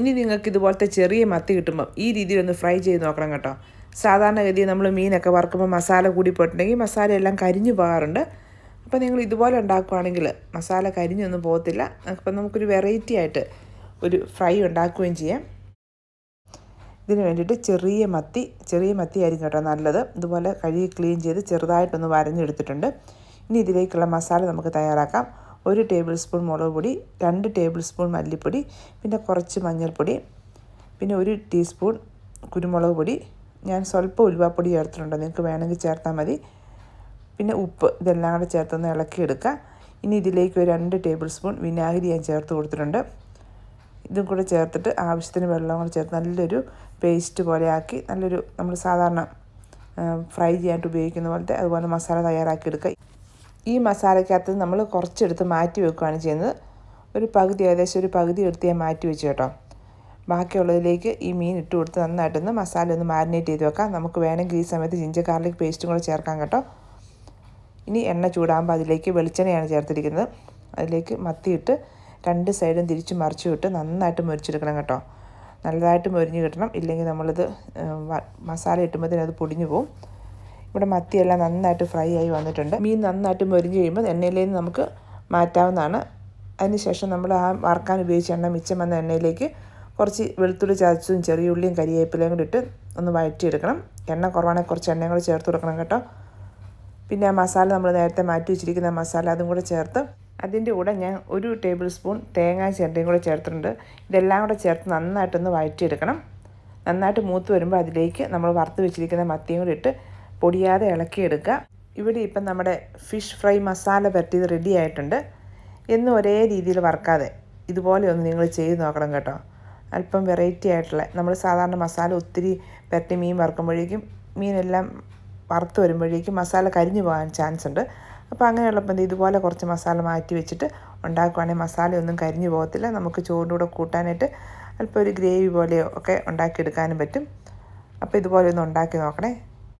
ഇനി നിങ്ങൾക്ക് ഇതുപോലത്തെ ചെറിയ മത്തി കിട്ടുമ്പോൾ ഈ രീതിയിൽ ഒന്ന് ഫ്രൈ ചെയ്ത് നോക്കണം കേട്ടോ. സാധാരണഗതിയിൽ നമ്മൾ മീനൊക്കെ വറുക്കുമ്പോൾ മസാല കൂടി പോയിട്ടുണ്ടെങ്കിൽ മസാല എല്ലാം കരിഞ്ഞു പോകാറുണ്ട്. അപ്പോൾ നിങ്ങൾ ഇതുപോലെ ഉണ്ടാക്കുകയാണെങ്കിൽ മസാല കരിഞ്ഞൊന്നും പോകത്തില്ല. അപ്പം നമുക്കൊരു വെറൈറ്റി ആയിട്ട് ഒരു ഫ്രൈ ഉണ്ടാക്കുകയും ചെയ്യാം. ഇതിന് വേണ്ടിയിട്ട് ചെറിയ മത്തി ചെറിയ മത്തി ആയിരിക്കും കേട്ടോ നല്ലത്. ഇതുപോലെ കഴുകി ക്ലീൻ ചെയ്ത് ചെറുതായിട്ടൊന്ന് വരഞ്ഞെടുത്തിട്ടുണ്ട്. ഇനി ഇതിലേക്കുള്ള മസാല നമുക്ക് തയ്യാറാക്കാം. ഒരു ടേബിൾ സ്പൂൺ മുളക് പൊടി രണ്ട് ടേബിൾ സ്പൂൺ മല്ലിപ്പൊടി പിന്നെ കുറച്ച് മഞ്ഞൾപ്പൊടി പിന്നെ ഒരു ടീസ്പൂൺ കുരുമുളക് പൊടി. ഞാൻ സ്വല്പം ഉലുവാപ്പൊടി ചേർത്തിട്ടുണ്ട്. നിങ്ങൾക്ക് വേണമെങ്കിൽ ചേർത്താൽ മതി. പിന്നെ ഉപ്പ് ഇതെല്ലാം കൂടെ ചേർത്തൊന്ന് ഇളക്കിയെടുക്കുക. ഇനി ഇതിലേക്ക് ഒരു രണ്ട് ടേബിൾ സ്പൂൺ വിനാഗിരി ഞാൻ ചേർത്ത് കൊടുത്തിട്ടുണ്ട്. ഇതും കൂടെ ചേർത്തിട്ട് ആവശ്യത്തിന് വെള്ളം കൂടെ ചേർത്ത് നല്ലൊരു പേസ്റ്റ് പോലെ ആക്കി നല്ലൊരു നമ്മൾ സാധാരണ ഫ്രൈ ചെയ്യാനായിട്ട് ഉപയോഗിക്കുന്ന പോലത്തെ അതുപോലെ മസാല തയ്യാറാക്കി എടുക്കുക ഈ മസാലയ്ക്കകത്ത് നമ്മൾ കുറച്ചെടുത്ത് മാറ്റി വെക്കുകയാണ് ചെയ്യുന്നത്. ഒരു പകുതി ഏകദേശം ഒരു പകുതി എടുത്ത് ഞാൻ മാറ്റി വെച്ചു കേട്ടോ. ബാക്കിയുള്ളതിലേക്ക് ഈ മീൻ ഇട്ട് കൊടുത്ത് നന്നായിട്ടൊന്ന് മസാല ഒന്ന് മാരിനേറ്റ് ചെയ്ത് വെക്കാം. നമുക്ക് വേണമെങ്കിൽ ഈ സമയത്ത് ജിഞ്ചർ ഗാർലിക് പേസ്റ്റും കൂടെ ചേർക്കാം കേട്ടോ. ഇനി എണ്ണ ചൂടാകുമ്പോൾ അതിലേക്ക് വെളിച്ചെണ്ണയാണ് ചേർത്തിരിക്കുന്നത്. അതിലേക്ക് മത്തിയിട്ട് രണ്ട് സൈഡും തിരിച്ച് മറിച്ച് വിട്ട് നന്നായിട്ട് മുരിച്ചെടുക്കണം കേട്ടോ. നല്ലതായിട്ട് മുരിഞ്ഞ് കിട്ടണം. ഇല്ലെങ്കിൽ നമ്മളിത് മസാല ഇട്ടുമ്പോഴത്തേനും അത് പൊടിഞ്ഞു പോകും ഇവിടെ മത്തിയെല്ലാം നന്നായിട്ട് ഫ്രൈ ആയി വന്നിട്ടുണ്ട്. മീൻ നന്നായിട്ട് മൊരിഞ്ഞ് കഴിയുമ്പോൾ എണ്ണയിലേക്ക് നമുക്ക് മാറ്റാവുന്നതാണ്. അതിനുശേഷം നമ്മൾ ആ വറുക്കാൻ ഉപയോഗിച്ച എണ്ണ മിച്ചം വന്ന എണ്ണയിലേക്ക് കുറച്ച് വെളുത്തുള്ളി ചതച്ചതും ചെറിയ ഉള്ളിയും കരിയേപ്പിലയും കൂടി ഇട്ട് ഒന്ന് വഴറ്റിയെടുക്കണം. എണ്ണ കുറവാണെങ്കിൽ കുറച്ച് എണ്ണയും കൂടെ ചേർത്ത് കൊടുക്കണം കേട്ടോ. പിന്നെ ആ മസാല നമ്മൾ നേരത്തെ മാറ്റി വെച്ചിരിക്കുന്ന മസാല അതും കൂടെ ചേർത്ത് അതിന്റെ കൂടെ ഞാൻ ഒരു ടേബിൾ സ്പൂൺ തേങ്ങ ചിരണ്ടയും കൂടെ ചേർത്തിട്ടുണ്ട്. ഇതെല്ലാം കൂടെ ചേർത്ത് നന്നായിട്ടൊന്ന് വഴറ്റിയെടുക്കണം. നന്നായിട്ട് മൂത്ത് വരുമ്പോൾ അതിലേക്ക് നമ്മൾ വറുത്ത് വെച്ചിരിക്കുന്ന മത്തിയും കൂടി ഇട്ട് പൊടിയാതെ ഇളക്കിയെടുക്കുക. ഇവിടെ ഇപ്പം നമ്മുടെ ഫിഷ് ഫ്രൈ മസാല പറ്റിയത് റെഡി ആയിട്ടുണ്ട്. എന്നും ഒരേ രീതിയിൽ വറക്കാതെ ഇതുപോലെ ഒന്ന് നിങ്ങൾ ചെയ്ത് നോക്കണം കേട്ടോ. അല്പം വെറൈറ്റി ആയിട്ടുള്ള നമ്മൾ സാധാരണ മസാല ഒത്തിരി പരട്ടി മീൻ വറുക്കുമ്പോഴേക്കും മീനെല്ലാം വറുത്ത് വരുമ്പോഴേക്കും മസാല കരിഞ്ഞു പോകാൻ ചാൻസ് ഉണ്ട്. അപ്പോൾ അങ്ങനെയുള്ളപ്പോൾ ഇതുപോലെ കുറച്ച് മസാല മാറ്റി വെച്ചിട്ട് ഉണ്ടാക്കുവാണെങ്കിൽ മസാലയൊന്നും കരിഞ്ഞു പോകത്തില്ല. നമുക്ക് ചോറിന്റെ കൂടെ കൂട്ടാനായിട്ട് അല്പം ഒരു ഗ്രേവി പോലെയോ ഒക്കെ ഉണ്ടാക്കിയെടുക്കാനും പറ്റും. അപ്പോൾ ഇതുപോലെ ഒന്ന് ഉണ്ടാക്കി നോക്കണേ.